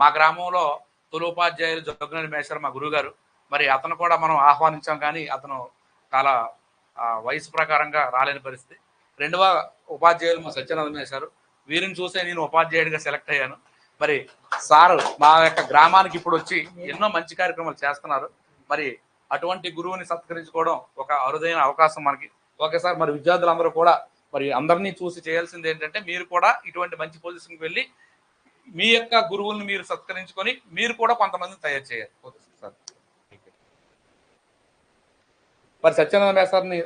మా గ్రామంలో తొలి ఉపాధ్యాయులు జోగినేని మేశారు మా గురువు గారు మరి అతను కూడా మనం ఆహ్వానించాం కానీ అతను చాలా వయసు ప్రకారంగా రాలేని పరిస్థితి. రెండవ ఉపాధ్యాయులు మా సత్యానంద వేశారు వీరిని చూసే నేను ఉపాధ్యాయుడిగా సెలెక్ట్ అయ్యాను. మరి సార్ మా యొక్క గ్రామానికి ఇప్పుడు వచ్చి ఎన్నో మంచి కార్యక్రమాలు చేస్తున్నారు. మరి అటువంటి గురువుని సత్కరించుకోవడం ఒక అరుదైన అవకాశం మనకి. ఓకే సార్ మరి విద్యార్థులందరూ కూడా మరి అందరినీ చూసి చేయాల్సింది ఏంటంటే మీరు కూడా ఇటువంటి మంచి పొజిషన్కి వెళ్ళి మీ యొక్క గురువుల్ని మీరు సత్కరించుకొని మీరు కూడా కొంతమందిని తయారు చేయాలి. ఓకే సార్ మరి సత్యానంద మేసార్ని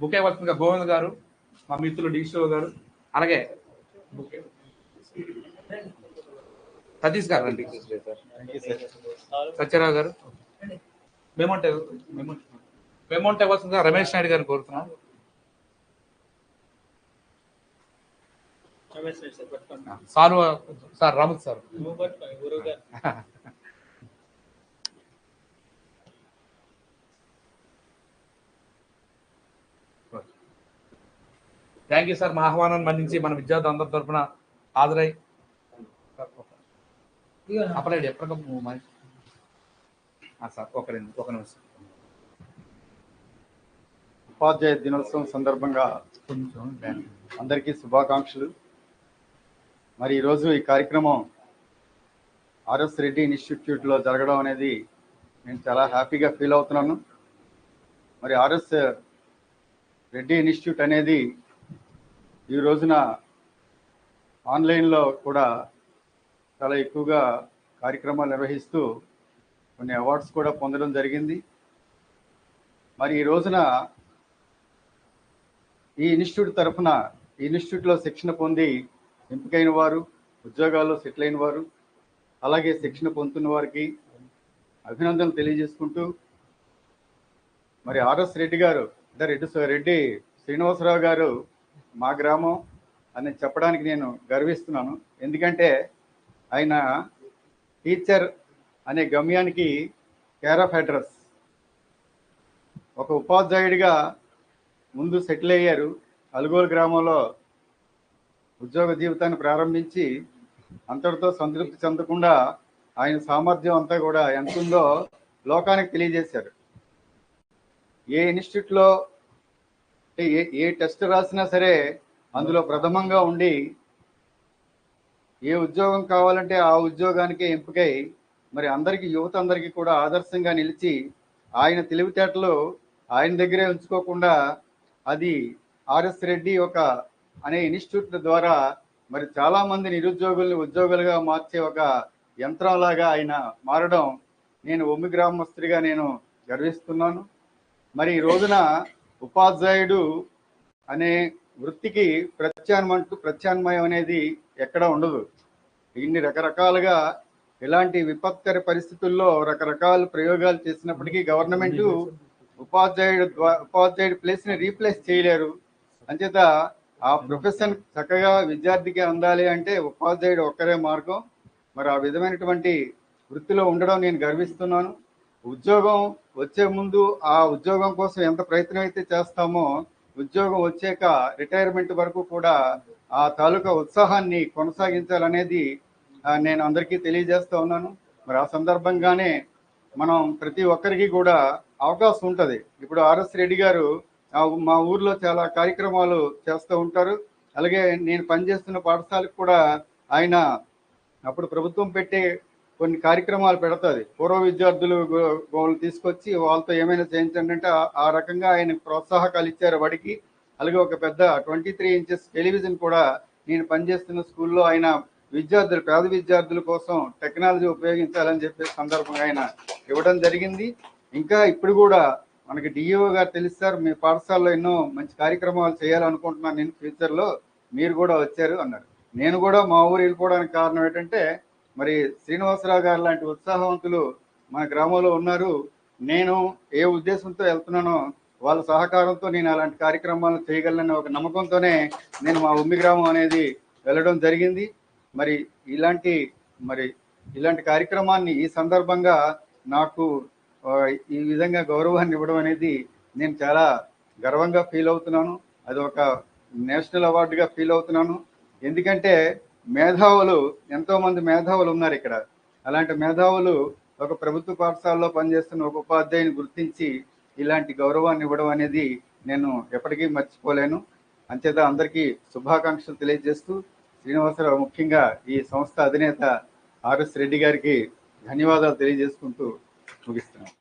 బుక్ అయ్యవలసిందిగా గోవింద్ గారు మా మిత్రులు డిషో గారు అలాగే సతీష్ గారు రండి. సత్యరావు గారు. మేమంటే మేమంటే ఇవ్వాల్సిందిగా రమేష్ నాయుడు గారిని కోరుతున్నాం. సార్ సార్ రాముత్ సార్. థ్యాంక్ యూ సార్ మా ఆహ్వానాన్ని మన్నించి మన విద్యార్థులు అందరి తరఫున హాజరై అప్పలేడు ఎప్పటికప్పుడు సార్ ఒక ఒక నిమిషం. ఉపాధ్యాయ దినోత్సవం సందర్భంగా. అందరికీ శుభాకాంక్షలు. మరి ఈరోజు ఈ కార్యక్రమం ఆర్ఎస్ రెడ్డి ఇన్స్టిట్యూట్లో జరగడం అనేది నేను చాలా హ్యాపీగా ఫీల్ అవుతున్నాను. మరి ఆర్ఎస్ రెడ్డి ఇన్స్టిట్యూట్ అనేది ఈ రోజున ఆన్లైన్లో కూడా చాలా ఎక్కువగా కార్యక్రమాలు నిర్వహిస్తూ కొన్ని అవార్డ్స్ కూడా పొందడం జరిగింది. మరి ఈ రోజున ఈ ఇన్స్టిట్యూట్ తరఫున ఈ ఇన్స్టిట్యూట్లో శిక్షణ పొంది ఎంపికైన వారు ఉద్యోగాల్లో సెటిల్ అయిన వారు అలాగే శిక్షణ పొందుతున్న వారికి అభినందనలు తెలియజేసుకుంటూ మరి ఆర్ఎస్ రెడ్డి గారు అంటే రెడ్డి రెడ్డి శ్రీనివాసరావు గారు మా గ్రామం అని చెప్పడానికి నేను గర్విస్తున్నాను. ఎందుకంటే ఆయన టీచర్ అనే గమ్యానికి కేర్ ఆఫ్ అడ్రస్. ఒక ఉపాధ్యాయుడిగా ముందు సెటిల్ అయ్యారు. అలుగోలు గ్రామంలో ఉద్యోగ జీవితాన్ని ప్రారంభించి అంతటితో సంతృప్తి చెందకుండా ఆయన సామర్థ్యం అంతా కూడా ఎంత ఉందో లోకానికి తెలియజేశారు. ఏ ఇన్స్టిట్యూట్లో ఏ ఏ టెస్ట్ రాసినా సరే అందులో ప్రథమంగా ఉండి ఏ ఉద్యోగం కావాలంటే ఆ ఉద్యోగానికే ఎంపికై మరి అందరికీ యువత అందరికీ కూడా ఆదర్శంగా నిలిచి ఆయన తెలివితేటలు ఆయన దగ్గరే ఉంచుకోకుండా అది ఆర్ఎస్ రెడ్డి ఒక అనే ఇన్స్టిట్యూట్ల ద్వారా మరి చాలా మంది నిరుద్యోగుల్ని ఉద్యోగులుగా మార్చే ఒక యంత్రంలాగా ఆయన మారడం నేను ఒమ్మి గ్రామస్తుడిగా నేను గర్విస్తున్నాను. మరి ఈ రోజున ఉపాధ్యాయుడు అనే వృత్తికి ప్రత్యామ్నాయం ప్రత్యామ్నాయం అనేది ఎక్కడ ఉండదు. ఇన్ని రకరకాలుగా ఇలాంటి విపత్కర పరిస్థితుల్లో రకరకాల ప్రయోగాలు చేసినప్పటికీ గవర్నమెంట్ ఉపాధ్యాయుడు ఉపాధ్యాయుడు ప్లేస్ని రీప్లేస్ చేయలేరు. అంచేత ఆ ప్రొఫెషన్ చక్కగా విద్యార్థికి అందాలి అంటే ఉపాధ్యాయుడు ఒక్కరే మార్గం. మరి ఆ విధమైనటువంటి వృత్తిలో ఉండడం నేను గర్విస్తున్నాను. ఉద్యోగం వచ్చే ముందు ఆ ఉద్యోగం కోసం ఎంత ప్రయత్నం అయితే చేస్తామో ఉద్యోగం వచ్చాక రిటైర్మెంట్ వరకు కూడా ఆ తాలూకా ఉత్సాహాన్ని కొనసాగించాలనేది నేను అందరికీ తెలియజేస్తూ ఉన్నాను. మరి ఆ సందర్భంగానే మనం ప్రతి ఒక్కరికి కూడా అవకాశం ఉంటుంది. ఇప్పుడు ఆర్ఎస్ రెడ్డి గారు మా ఊర్లో చాలా కార్యక్రమాలు చేస్తూ ఉంటారు. అలాగే నేను పనిచేస్తున్న పాఠశాలకు కూడా ఆయన అప్పుడు ప్రభుత్వం పెట్టే కొన్ని కార్యక్రమాలు పెడతాది. పూర్వ విద్యార్థులు తీసుకొచ్చి వాళ్ళతో ఏమైనా చేయించండి అంటే ఆ- ఆ రకంగా ఆయన ప్రోత్సాహకాలు ఇచ్చారు వాడికి. అలాగే ఒక పెద్ద ట్వంటీ త్రీ ఇంచెస్ టెలివిజన్ కూడా నేను పనిచేస్తున్న స్కూల్లో ఆయన విద్యార్థులు పేద విద్యార్థుల కోసం టెక్నాలజీ ఉపయోగించాలని చెప్పే సందర్భంగా ఆయన ఇవ్వడం జరిగింది. ఇంకా ఇప్పుడు కూడా మనకి డిఈఓ గారు సార్ మీ పాఠశాలలో ఎన్నో మంచి కార్యక్రమాలు చేయాలనుకుంటున్నాను నేను ఫ్యూచర్లో మీరు కూడా వచ్చారు అన్నారు. నేను కూడా మా ఊరు వెళ్ళిపోవడానికి కారణం ఏంటంటే మరి శ్రీనివాసరావు గారు లాంటి ఉత్సాహవంతులు మన గ్రామంలో ఉన్నారు. నేను ఏ ఉద్దేశంతో వెళ్తున్నానో వాళ్ళ సహకారంతో నేను అలాంటి కార్యక్రమాలు చేయగలనని ఒక నమ్మకంతోనే నేను మా ఉమ్మి గ్రామం అనేది వెళ్ళడం జరిగింది. మరి ఇలాంటి మరి ఇలాంటి కార్యక్రమాన్ని ఈ సందర్భంగా నాకు ఈ విధంగా గౌరవాన్ని ఇవ్వడం అనేది నేను చాలా గర్వంగా ఫీల్ అవుతున్నాను. అది ఒక నేషనల్ అవార్డుగా ఫీల్ అవుతున్నాను. ఎందుకంటే మేధావులు ఎంతోమంది మేధావులు ఉన్నారు ఇక్కడ. అలాంటి మేధావులు ఒక ప్రభుత్వ పాఠశాలలో పనిచేస్తున్న ఒక ఉపాధ్యాయుని గుర్తించి ఇలాంటి గౌరవాన్ని ఇవ్వడం అనేది నేను ఎప్పటికీ మర్చిపోలేను. అంచేత అందరికీ శుభాకాంక్షలు తెలియజేస్తూ శ్రీనివాసరావు ముఖ్యంగా ఈ సంస్థ అధినేత ఆర్ఎస్ రెడ్డి గారికి ధన్యవాదాలు తెలియజేసుకుంటూ ముగిస్తున్నాను